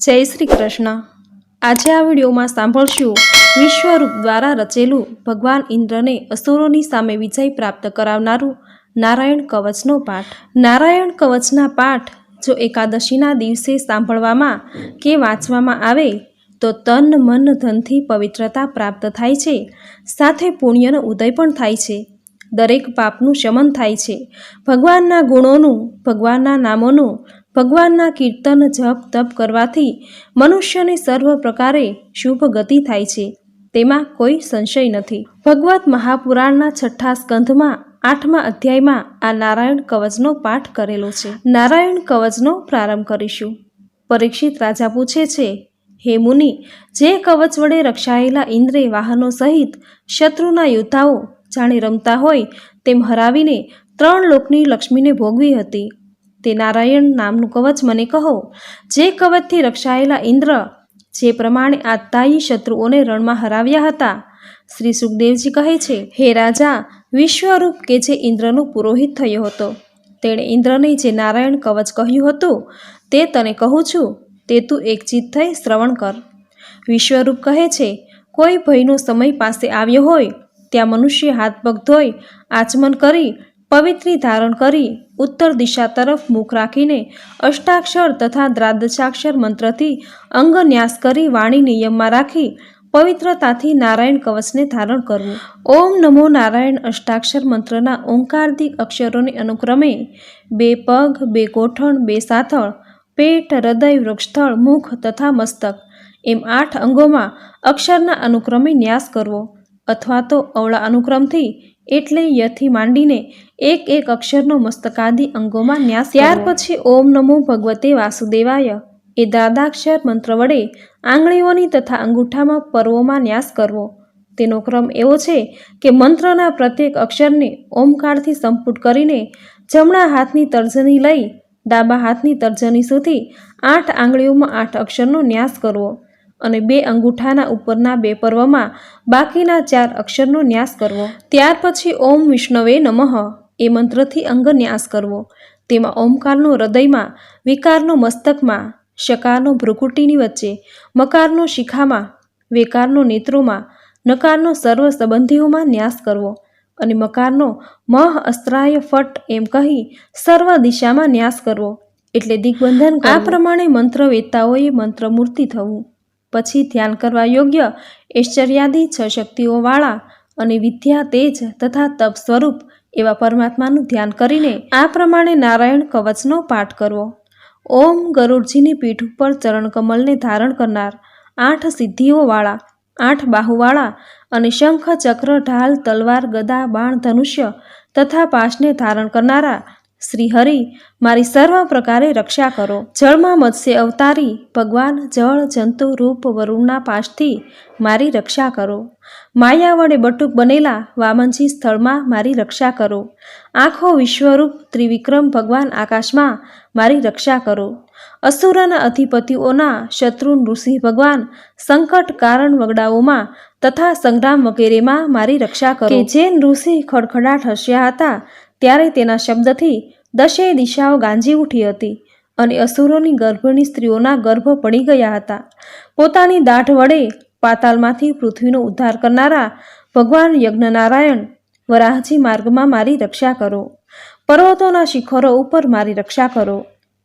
જય શ્રી કૃષ્ણ. આજે આ વિડીયોમાં સાંભળશું વિશ્વરૂપ દ્વારા રચેલું ભગવાન ઇન્દ્રને અસુરોની સામે વિજય પ્રાપ્ત કરાવનારું નારાયણ કવચનો પાઠ. નારાયણ કવચના પાઠ જો એકાદશીના દિવસે સાંભળવામાં કે વાંચવામાં આવે, તો તન, મન, ધનથી પવિત્રતા પ્રાપ્ત થાય છે. સાથે પુણ્યનો ઉદય પણ થાય છે. દરેક પાપનું શમન થાય છે. ભગવાનના ગુણોનું, ભગવાનના નામોનું ભગવાનના કીર્તન, જપ, તપ કરવાથી મનુષ્યને સર્વ પ્રકારે શુભ ગતિ થાય છે. તેમાં કોઈ સંશય નથી. ભગવત મહાપુરાણના છઠ્ઠા સ્કંધમાં આઠમા અધ્યાયમાં આ નારાયણ કવચનો પાઠ કરેલો છે. નારાયણ કવચનો પ્રારંભ કરીશું. પરીક્ષિત રાજા પૂછે છે, હે મુનિ, જે કવચ વડે રક્ષાયેલા ઇન્દ્રે વાહનો સહિત શત્રુના યોદ્ધાઓ જાણે રમતા હોય તેમ હરાવીને ત્રણ લોકની લક્ષ્મીને ભોગવી હતી. તે નારાયણ નામનું કવચ મને કહો. જે કવચથી રક્ષાયેલા ઇન્દ્ર, જે પ્રમાણે આ તાઈ શત્રુઓને રણમાં હરાવ્યા હતા. શ્રી સુખદેવજી કહે છે, હે રાજા, વિશ્વરૂપ કે જે ઇન્દ્રનું પુરોહિત થયો હતો? તેણે ઇન્દ્રને જે નારાયણ કવચ કહ્યું હતું, તે તને કહું છું. તે તું એકચિત થઈ શ્રવણ કર. વિશ્વરૂપ કહે છે, કોઈ ભયનો સમય પાસે આવ્યો હોય, ત્યાં મનુષ્ય હાથ પગ ધોઈ આચમન કરી પવિત્રી ધારણ કરી ઉત્તર દિશા તરફ મુખ રાખીને અષ્ટાક્ષર તથા દ્રાદશાક્ષર મંત્રથી અંગ ન્યાસ કરી વાણી નિયમમાં રાખી પવિત્રતાથી નારાયણ કવચને ધારણ કરવું. ઓમ નમો નારાયણ અષ્ટાક્ષર મંત્રના ઓંકારદિક અક્ષરોને અનુક્રમે બે પગ, બે ગોઠણ, બે સાથળ, પેટ, હૃદય વૃક્ષસ્થળ મુખ તથા મસ્તક એમ આઠ અંગોમાં અક્ષરના અનુક્રમે ન્યાસ કરવો. અથવા તો અવળા અનુક્રમથી, એટલે યથી માંડીને એક એક અક્ષરનો મસ્તકાદી અંગોમાં ન્યાસ ત્યાર પછી ઓમ નમો ભગવતે વાસુદેવાય, એ દાદાક્ષર મંત્ર વડે આંગળીઓની તથા અંગૂઠામાં પર્વોમાં ન્યાસ કરવો. તેનો ક્રમ એવો છે કે મંત્રના પ્રત્યેક અક્ષરને ઓમકારથી સંપુટ કરીને જમણા હાથની તર્જની લઈ ડાબા હાથની તર્જની સુધી આઠ આંગળીઓમાં આઠ અક્ષરનો ન્યાસ કરવો. અને બે અંગૂઠાના ઉપરના બે પર્વમાં બાકીના ચાર અક્ષરનો ન્યાસ કરવો. ત્યાર પછી ઓમ વિષ્ણવે નમઃ. એ મંત્રથી અંગ ન્યાસ કરવો. તેમાં ઓમકારનો હૃદયમાં, વિકારનો મસ્તકમાં, શકારનો ભ્રુકુટીની વચ્ચે, મકારનો શિખામાં, વેકારનો નેત્રોમાં, નકારનો સર્વ સંબંધીઓમાં ન્યાસ કરવો અને મકારનો મહ અસ્ત્રાય ફટ એમ કહી સર્વ દિશામાં ન્યાસ કરવો. એટલે દિગ્બંધન આ પ્રમાણે મંત્ર વેતાઓએ મંત્રમૂર્તિ થવું. પછી ધ્યાન કરવા યોગ્ય ઐશ્વર્યાદી છ શક્તિઓવાળા અને વિદ્યા તેજ તથા તપ સ્વરૂપ એવા પરમાત્માનું ધ્યાન કરીને આ પ્રમાણે નારાયણ કવચનો પાઠ કરવો. ઓમ ગરુડજીની પીઠ ઉપર ચરણકમલને ધારણ કરનાર આઠ સિદ્ધિઓવાળા, આઠ બાહુવાળા અને શંખ ચક્ર ઢાલ, તલવાર, ગદા, બાણ, ધનુષ્ય તથા પાશને ધારણ કરનારા શ્રી હરિ મારી સર્વ પ્રકારે રક્ષા કરો. જળમાં મત્સ્ય અવતારી, ભગવાન જળ, જંતુ, રૂપ, વરુણના પાશથી મારી રક્ષા કરો. માયા વડે બટુક બનેલા વામનજી સ્થળમાં મારી રક્ષા કરો. આંખો વિશ્વરૂપ ત્રિવિક્રમ ભગવાન આકાશમાં મારી રક્ષા કરો. અસુરના અધિપતિઓના શત્રુ નૃસિંહ ભગવાન સંકટ કારણ વગડાઓમાં તથા સંગ્રામ વગેરેમાં મારી રક્ષા કરો. જે નૃસિંહ ખડખડાટ હસ્યા હતા ત્યારે તેના શબ્દથી દશેય દિશાઓ ગાંજી ઉઠી હતી અને અસુરોની ગર્ભની સ્ત્રીઓના ગર્ભ પડી ગયા હતા. પોતાની દાઢ વડે પાતાલમાંથી પૃથ્વીનો ઉદ્ધાર કરનારા ભગવાન યજ્ઞનારાયણ વરાહજી માર્ગમાં મારી રક્ષા કરો. પર્વતોના શિખરો ઉપર મારી રક્ષા કરો.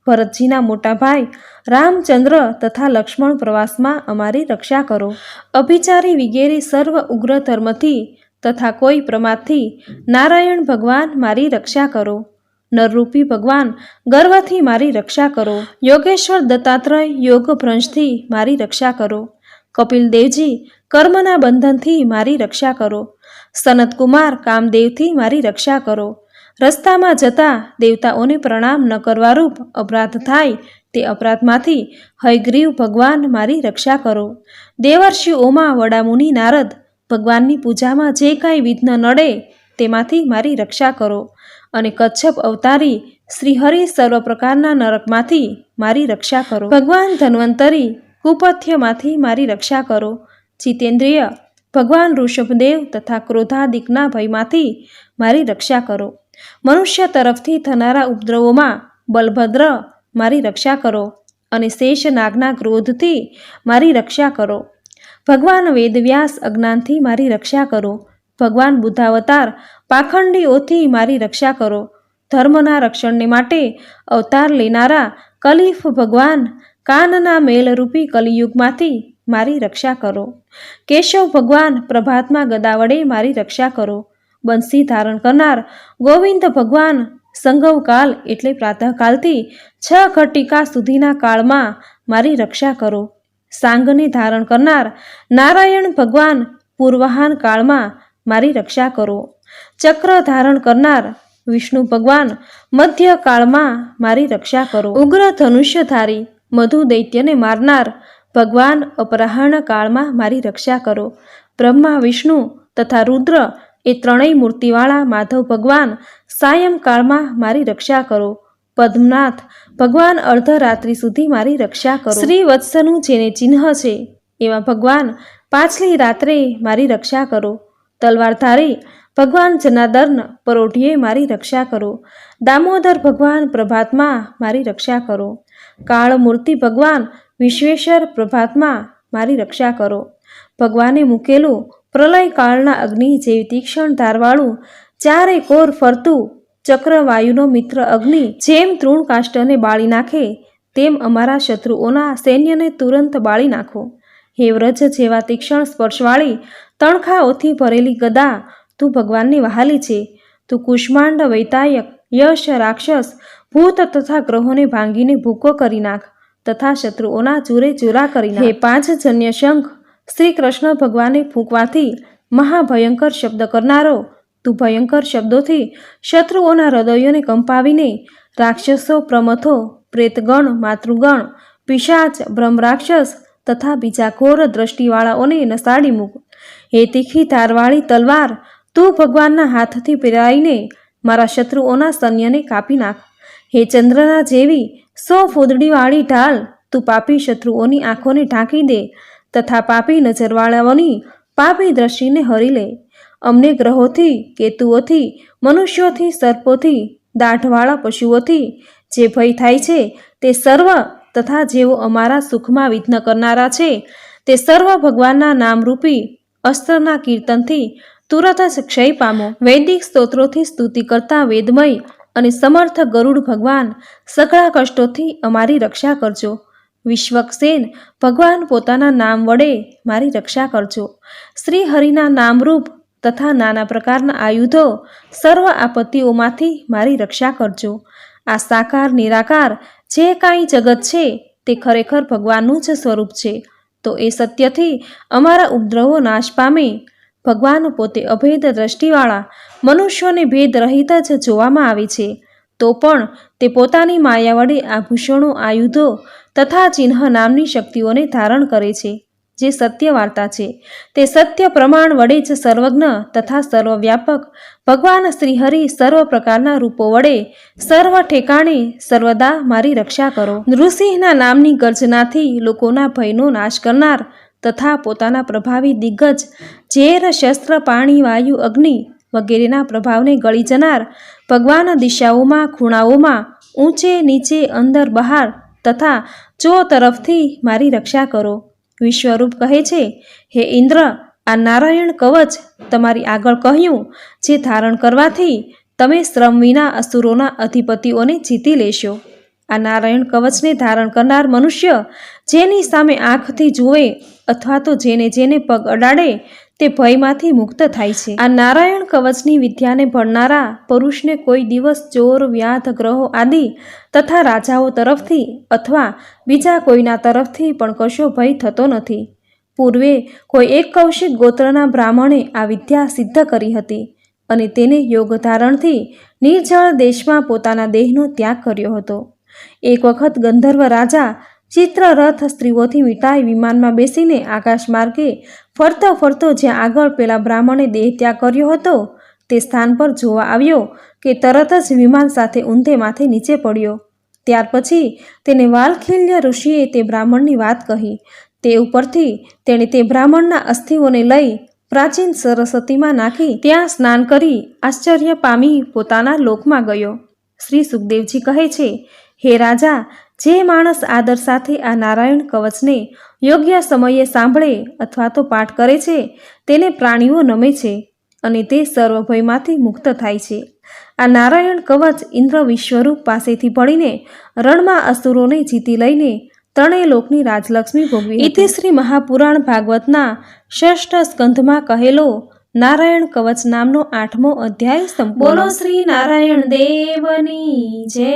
ભરતજીના મોટા ભાઈ રામચંદ્ર તથા લક્ષ્મણ પ્રવાસમાં અમારી રક્ષા કરો. અભિચારી વિગેરે સર્વ ઉગ્ર ધર્મથી તથા કોઈ પ્રમાદથી નારાયણ ભગવાન મારી રક્ષા કરો. નરરૂપી ભગવાન, ગર્વથી મારી રક્ષા કરો. યોગેશ્વર દત્તાત્રય યોગ ભ્રંશથી મારી રક્ષા કરો. કપિલ દેવજી કર્મના બંધનથી મારી રક્ષા કરો. સનતકુમાર, કામદેવથી મારી રક્ષા કરો. રસ્તામાં જતા દેવતાઓને પ્રણામ ન કરવારૂપ અપરાધ થાય તે અપરાધમાંથી હયગ્રીવ ભગવાન મારી રક્ષા કરો. દેવર્ષિઓમાં વડામુનિ નારદ ભગવાનની પૂજામાં જે કાંઈ વિઘ્ન નડે તેમાંથી મારી રક્ષા કરો અને કચ્છપ અવતારી શ્રીહરિ સર્વ પ્રકારના નરકમાંથી મારી રક્ષા કરો. ભગવાન ધન્વંતરી કુપથ્યમાંથી મારી રક્ષા કરો. જીતેન્દ્રિય, ભગવાન ઋષભદેવ તથા ક્રોધાદિકના ભયમાંથી મારી રક્ષા કરો. મનુષ્ય તરફથી થનારા ઉપદ્રવોમાં બલભદ્ર મારી રક્ષા કરો અને શેષ નાગના ક્રોધથી મારી રક્ષા કરો. ભગવાન વેદવ્યાસ અજ્ઞાનથી મારી રક્ષા કરો. ભગવાન બુદ્ધાવતાર, પાખંડીઓથી મારી રક્ષા કરો. ધર્મના રક્ષણને માટે અવતાર લેનારા કલીફ ભગવાન, કાનના મેલરૂપી કલિયુગમાંથી મારી રક્ષા કરો. કેશવ ભગવાન, પ્રભાતમાં ગદા વડે મારી રક્ષા કરો. બંસી ધારણ કરનાર ગોવિંદ ભગવાન, સંગવકાલ એટલે પ્રાતઃકાલથી છ ઘટિકા સુધીના કાળમાં મારી રક્ષા કરો. સાંગને ધારણ કરનાર નારાયણ ભગવાન પૂર્વહાન કાળમાં મારી રક્ષા કરો. ચક્ર ધારણ કરનાર વિષ્ણુ ભગવાન મધ્ય કાળમાં મારી રક્ષા કરો. ઉગ્ર ધનુષ્યધારી મધુ દૈત્યને મારનાર ભગવાન અપરાહણ કાળમાં મારી રક્ષા કરો. બ્રહ્મા, વિષ્ણુ તથા રુદ્ર એ ત્રણેય મૂર્તિવાળા માધવ ભગવાન સાયંકાળમાં મારી રક્ષા કરો. પદ્મનાથ, ભગવાન અર્ધરાત્રિ સુધી મારી રક્ષા કરો. શ્રી વત્સનું જેને ચિહ્ન છે એવા ભગવાન પાછલી રાત્રે મારી રક્ષા કરો. તલવાર ધારી, ભગવાન જનાદર્ન પરોઢીએ મારી રક્ષા કરો. દામોદર ભગવાન પ્રભાતમાં મારી રક્ષા કરો. કાળમૂર્તિ ભગવાન વિશ્વેશ્વર પ્રભાતમાં મારી રક્ષા કરો. ભગવાને મૂકેલું પ્રલય કાળના અગ્નિ જેવી તીક્ષ્ણ ધારવાળું ચારે કોર ફરતું ચક્રવાયુનો મિત્ર અગ્નિ જેમ તૃણ કાષ્ટને બાળી નાખે, તેમ અમારા શત્રુઓના સૈન્યને તુરંત બાળી નાખો. હે વ્રજ જેવા તીક્ષ્ણ સ્પર્શવાળી, તણખાઓથી ભરેલી ગદા, તું ભગવાનની વહાલી છે. તું કુષ્માંડ વૈતાયક, યશ રાક્ષસ, ભૂત તથા ગ્રહોને ભાંગીને ભૂકો કરી નાખ તથા શત્રુઓના ચૂરે ચૂરા કરી નાખ. હે પાંચ જન્ય શંખ શ્રી કૃષ્ણ ભગવાને ફૂંકવાથી મહાભયંકર શબ્દ કરનારો તું ભયંકર શબ્દોથી શત્રુઓના હૃદયોને કંપાવીને રાક્ષસો, પ્રમથો, પ્રેતગણ, માતૃગણ, પિશાચ, બ્રહ્મરાક્ષસ તથા બીજા ઘોર દ્રષ્ટિવાળાઓને નસાડી મૂક. હે તીખી તારવાળી તલવાર, તું ભગવાનના હાથથી પેરાઈને મારા શત્રુઓના સૈન્યને કાપી નાખ. હે ચંદ્રના જેવી સો ફૂદડીવાળી ઢાલ, તું પાપી શત્રુઓની આંખોને ઢાંકી દે તથા પાપી નજરવાળાઓની પાપી દ્રષ્ટિને હરી લે. અમને ગ્રહોથી, કેતુઓથી, મનુષ્યોથી, સર્પોથી દાઢવાળા પશુઓથી જે ભય થાય છે, તે સર્વ તથા જેઓ અમારા સુખમાં વિઘ્ન કરનારા છે, તે સર્વ ભગવાનના નામરૂપી અસ્ત્રના કીર્તનથી તુરત જ ક્ષય પામો. વૈદિક સ્તોત્રોથી સ્તુતિ કરતા વેદમય અને સમર્થ ગરુડ ભગવાન સકળા કષ્ટોથી અમારી રક્ષા કરજો. વિશ્વકસેન, ભગવાન પોતાના નામ વડે મારી રક્ષા કરજો. શ્રી હરિના નામરૂપ તથા નાના પ્રકારના આયુધો સર્વ આપત્તિઓમાંથી મારી રક્ષા કરજો. આ સાકાર, નિરાકાર જે કાંઈ જગત છે તે ખરેખર ભગવાનનું જ સ્વરૂપ છે. તો એ સત્યથી અમારા ઉપદ્રવો નાશ પામે. ભગવાન પોતે અભેદ દ્રષ્ટિવાળા, મનુષ્યોને ભેદ રહિત જ જોવામાં આવે છે. તો પણ તે પોતાની માયા વડે આભૂષણો આયુધો તથા ચિહ્ન નામની શક્તિઓને ધારણ કરે છે. જે સત્ય વાર્તા છે. તે સત્ય પ્રમાણ વડે જ સર્વજ્ઞ તથા સર્વવ્યાપક ભગવાન શ્રીહરિ સર્વ પ્રકારના રૂપો વડે સર્વ ઠેકાણે સર્વદા મારી રક્ષા કરો. નૃસિંહના નામની ગર્જનાથી લોકોના ભયનો નાશ કરનાર તથા પોતાના પ્રભાવી દિગ્ગજ ઝેર શસ્ત્ર પાણી વાયુ અગ્નિ વગેરેના પ્રભાવને ગળી જનાર ભગવાન દિશાઓમાં ખૂણાઓમાં ઊંચે નીચે અંદર બહાર તથા ચો તરફથી મારી રક્ષા કરો. વિશ્વરૂપ કહે છે, હે ઇન્દ્ર, આ નારાયણ કવચ તમારી આગળ કહ્યું, જે ધારણ કરવાથી તમે શ્રમ વિના અસુરોના અધિપતિઓને જીતી લેશો. આ નારાયણ કવચને ધારણ કરનાર મનુષ્ય જેની સામે આંખથી જુએ અથવા તો જેને જેને પગ અડાડે તે ભયમાંથી મુક્ત થાય છે. આ નારાયણ કવચની વિદ્યાને ભણનારા પુરુષને કોઈ દિવસ ચોર, વ્યાધ, ગ્રહો આદિ તથા રાજાઓ તરફથી અથવા બીજા કોઈના તરફથી પણ કશો ભય થતો નથી. પૂર્વે કોઈ એક કૌશિક ગોત્રના બ્રાહ્મણે આ વિદ્યા સિદ્ધ કરી હતી અને તેને યોગ ધારણથી નિર્જળ દેશમાં પોતાના દેહનો ત્યાગ કર્યો હતો. એક વખત ગંધર્વ રાજા ચિત્રરથ સ્ત્રીઓથી વિટાઈ વિમાનમાં બેસીને આકાશ માર્ગે ફરતો ફરતો જ્યાં આગળ પેલા બ્રાહ્મણે દેહ ત્યાગ કર્યો હતો, તે સ્થાન પર જોવા આવ્યો કે તરત જ વિમાન સાથે ઊંધે માથે નીચે પડ્યો. ત્યાર પછી તેને વાલખીલ્ય ઋષિએ તે બ્રાહ્મણની વાત કહી. તે ઉપરથી તેણે તે બ્રાહ્મણના અસ્થિઓને લઈ પ્રાચીન સરસ્વતીમાં નાખી. ત્યાં સ્નાન કરી આશ્ચર્ય પામી પોતાના લોકમાં ગયો. શ્રી સુખદેવજી કહે છે, હે રાજા જે માણસ આદર સાથે આ નારાયણ કવચને યોગ્ય સમયે સાંભળે અથવા તો પાઠ કરે છે તેને પ્રાણીઓ નમે છે અને તે સર્વભયમાંથી મુક્ત થાય છે. આ નારાયણ કવચ ઇન્દ્ર વિશ્વરૂપ પાસેથી ભળીને રણમાં અસુરોને જીતી લઈને ત્રણેય લોકની રાજલક્ષ્મી ભોગવી ઇતિ શ્રી મહાપુરાણ ભાગવતના ષષ્ઠ સ્કંધમાં કહેલો નારાયણ કવચ નામનો આઠમો અધ્યાય સંપૂર્ણ. બોલો શ્રી નારાયણ દેવની જય.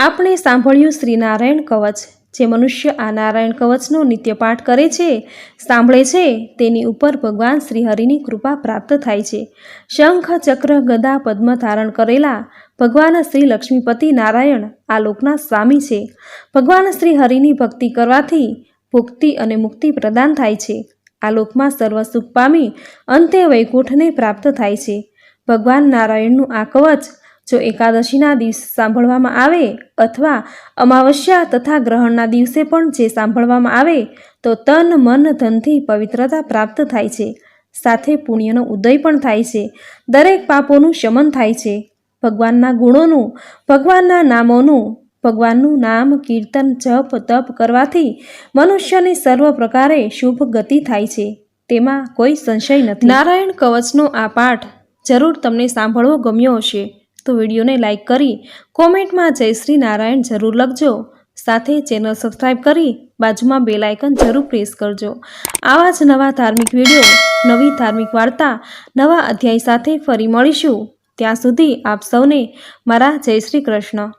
આપણે સાંભળ્યું શ્રી નારાયણ કવચ, જે મનુષ્ય આ નારાયણ કવચનો નિત્યપાઠ કરે છે, સાંભળે છે, તેની ઉપર ભગવાન શ્રી હરિની કૃપા પ્રાપ્ત થાય છે. શંખ, ચક્ર, ગદા, પદ્મ ધારણ કરેલા ભગવાન શ્રી લક્ષ્મીપતિ નારાયણ આ લોકના સ્વામી છે. ભગવાન શ્રી હરિની ભક્તિ કરવાથી ભુક્તિ અને મુક્તિ પ્રદાન થાય છે. આ લોકમાં સર્વ સુખ પામી અંતે વૈકુંઠને પ્રાપ્ત થાય છે. ભગવાન નારાયણનું આ કવચ જો એકાદશીના દિવસે સાંભળવામાં આવે અથવા અમાવસ્યા તથા ગ્રહણના દિવસે પણ જે સાંભળવામાં આવે, તો તન, મન, ધનથી પવિત્રતા પ્રાપ્ત થાય છે. સાથે પુણ્યનો ઉદય પણ થાય છે. દરેક પાપોનું શમન થાય છે. ભગવાનના ગુણોનું, ભગવાનના નામોનું, ભગવાનનું નામ, કીર્તન, જપ, તપ કરવાથી મનુષ્યની સર્વ પ્રકારે શુભ ગતિ થાય છે. તેમાં કોઈ સંશય નથી. નારાયણ કવચનો આ પાઠ જરૂર તમને સાંભળવો ગમ્યો હશે. તો વિડીયોને લાઇક કરી કોમેન્ટમાં જય શ્રી નારાયણ જરૂર લખજો. સાથે ચેનલ સબસ્ક્રાઈબ કરી બાજુમાં બેલ આઇકન જરૂર પ્રેસ કરજો. આવા જ નવા ધાર્મિક વીડિયો, નવી ધાર્મિક વાર્તા, નવા અધ્યાય સાથે ફરી મળીશું. ત્યાં સુધી આપ સૌને મારા જય શ્રી કૃષ્ણ.